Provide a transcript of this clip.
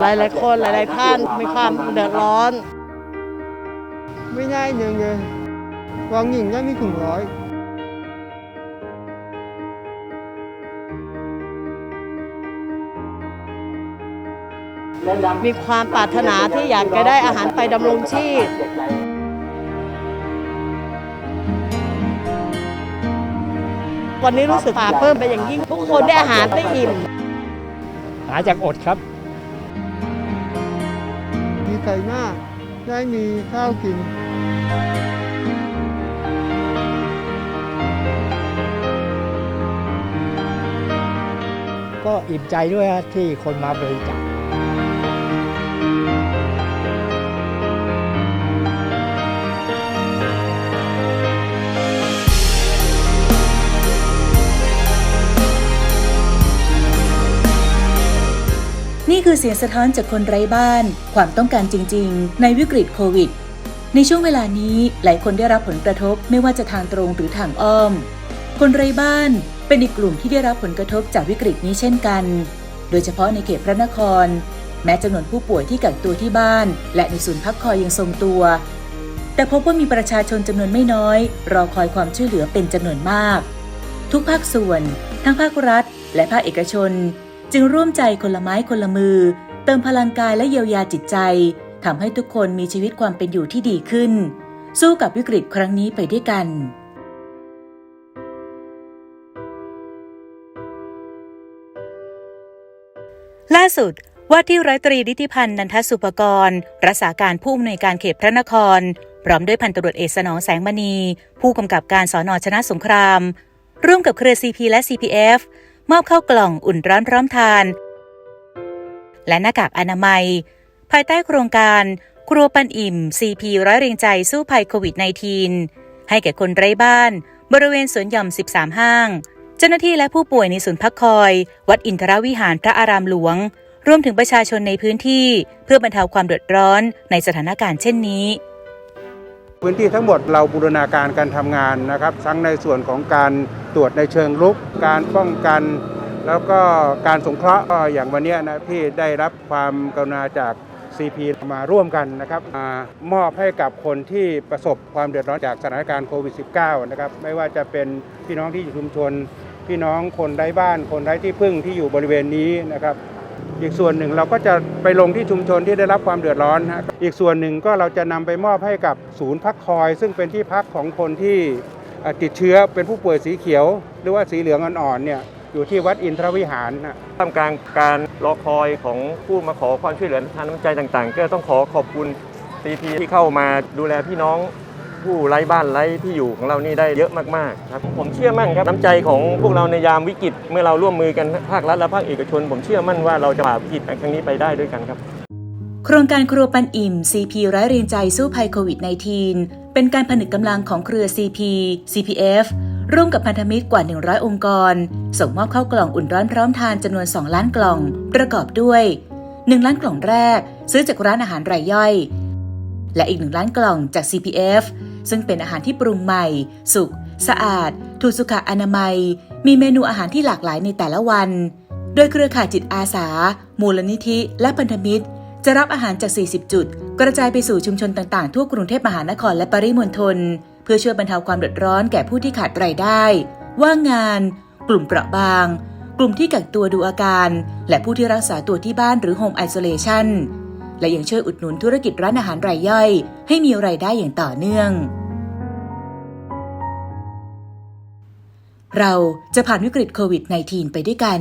หลายๆคนหลายๆท่านมีความเดือดร้อน ไม่ได้เงินเลยวางหญิงได้ไม่ถึงร้อยมีความปรารถนาที่อยากจะได้อาหารไปดำรงชีพ วันนี้รู้สึกปลาเพิ่มไปนอย่างยิ่ง ทุกคนได้อาหารได้อิ่ม หาจากอดครับีใจมากได้มีข้าวกินก็อิ่มใจด้วยฮะที่คนมาบริจาค นี่คือเสียงสะท้อนจากคนไร้บ้าน ความต้องการจริง ๆ ในวิกฤตโควิด ในช่วงเวลานี้หลายคนได้รับผลกระทบไม่ว่าจะทางตรงหรือทางอ้อม คนไร้บ้านเป็นอีกกลุ่มที่ได้รับผลกระทบจากวิกฤตนี้เช่นกัน โดยเฉพาะในเขตพระนคร แม้จำนวนผู้ป่วยที่กักตัวที่บ้าน และในศูนย์พักคอยยังทรงตัว แต่พบว่ามีประชาชนจำนวนไม่น้อย รอคอยความช่วยเหลือเป็นจำนวนมาก ทุกภาคส่วน ทั้งภาครัฐ และภาคเอกชน จึงร่วมใจคนละไม้คนละมือ เติมพลังกายและเยียวยาจิตใจทำให้ทุกคนมีชีวิตความเป็นอยู่ที่ดีขึ้น สู้กับวิกฤตครั้งนี้ไปด้วยกัน ล่าสุดว่าที่ร้อยตรีนิติพันธ์นันทสุปกรณ์รักษาการผู้อำนวยการเขตพระนคร พร้อมด้วยพันตำรวจเอกสนองแสงมณี ผู้กำกับการสอนอชนะสงคราม ร่วมกับเครือ CP และ CPF มอบเข้าวกล่องอุ่นร้อนพร้อมทาน และหน้ากากอนามัย ภายใต้โครงการครัวปันอิ่ม CP ร้อยเรียงใจสู้ภัยโควิด -19 ให้แก่คนไร้บ้าน บริเวณสวนหย่อม 13 ห้าง เจ้าหน้าที่และผู้ป่วยในศูนย์พักคอย วัดอินทรวิหารพระอารามหลวง รวมถึงประชาชนในพื้นที่ เพื่อบรรเทาความเดือดร้อนในสถานการณ์เช่นนี้ พื้นที่ทั้งหมดเราบูรณาการการทำงานนะครับทั้งในส่วนของการ ตรวจในเชิงรุก การป้องกัน แล้วก็การสงเคราะห์ก็อย่างวันนี้นะที่ได้รับความกรุณาจาก CP มาร่วมกันนะครับมามอบให้กับคนที่ประสบความเดือดร้อนจากสถานการณ์โควิด -19 นะครับไม่ว่าจะเป็นพี่น้องที่อยู่ชุมชน พี่น้องคนไร้บ้าน คนไร้ที่พึ่งที่อยู่บริเวณนี้นะครับ อีกส่วนหนึ่งเราก็จะไปลงที่ชุมชนที่ได้รับความเดือดร้อนนะอีกส่วนหนึ่งก็เราจะนำไปมอบให้กับศูนย์พักคอย ซึ่งเป็นที่พักของคนที่ ติดเชื้อเป็นผู้ป่วยสีเขียว หรือว่าสีเหลืองอ่อนๆเนี่ยอยู่ที่วัดอินทรวิหารนะท่ามกลางการรอคอยของผู้มาขอความช่วยเหลือทานน้ำใจต่างๆ ก็ต้องขอขอบคุณซีพีที่เข้ามาดูแลพี่น้องผู้ไร้บ้านไร้ที่อยู่ของเรานี่ได้เยอะมากๆครับผมเชื่อมั่นครับน้ำใจของพวกเราในยามวิกฤต เมื่อเราร่วมมือกันภาครัฐและภาคเอกชน ผมเชื่อมั่นว่าเราจะผ่านวิกฤตครั้งนี้ไปได้ด้วยกันครับ โครงการครัวปันอิ่ม CP ร้อยเรียงใจสู้ภัยโควิด -19 เป็นการผนึกกำลังของเครือ CP CPF ร่วมกับพันธมิตรกว่า 100 องค์กร ส่งมอบเข้ากล่องอุ่นร้อนพร้อมทานจำนวน 2 ล้านกล่อง ประกอบด้วย 1 ล้านกล่องแรก ซื้อจากร้านอาหารรายย่อย และอีก 1 ล้านกล่องจาก CPF ซึ่งเป็นอาหารที่ปรุงใหม่ สุกสะอาด ถูกสุขอนามัย มีเมนูอาหารที่หลากหลายในแต่ละวัน โดยเครือข่ายจิตอาสา มูลนิธิ และพันธมิตร จะรับอาหารจาก 40 จุด กระจายไปสู่ชุมชนต่างๆ ทั่วกรุงเทพมหานครและปริมณฑลเพื่อช่วยบรรเทาความเดือดร้อนแก่ผู้ที่ขาดรายได้ ว่างงาน กลุ่มเปราะบาง กลุ่มที่กักตัวดูอาการ และผู้ที่รักษาตัวที่บ้านหรือ Home Isolation และยังช่วยอุดหนุนธุรกิจร้านอาหารรายย่อย ให้มีรายได้อย่างต่อเนื่อง เราจะผ่านวิกฤตโควิด -19 ไปด้วยกัน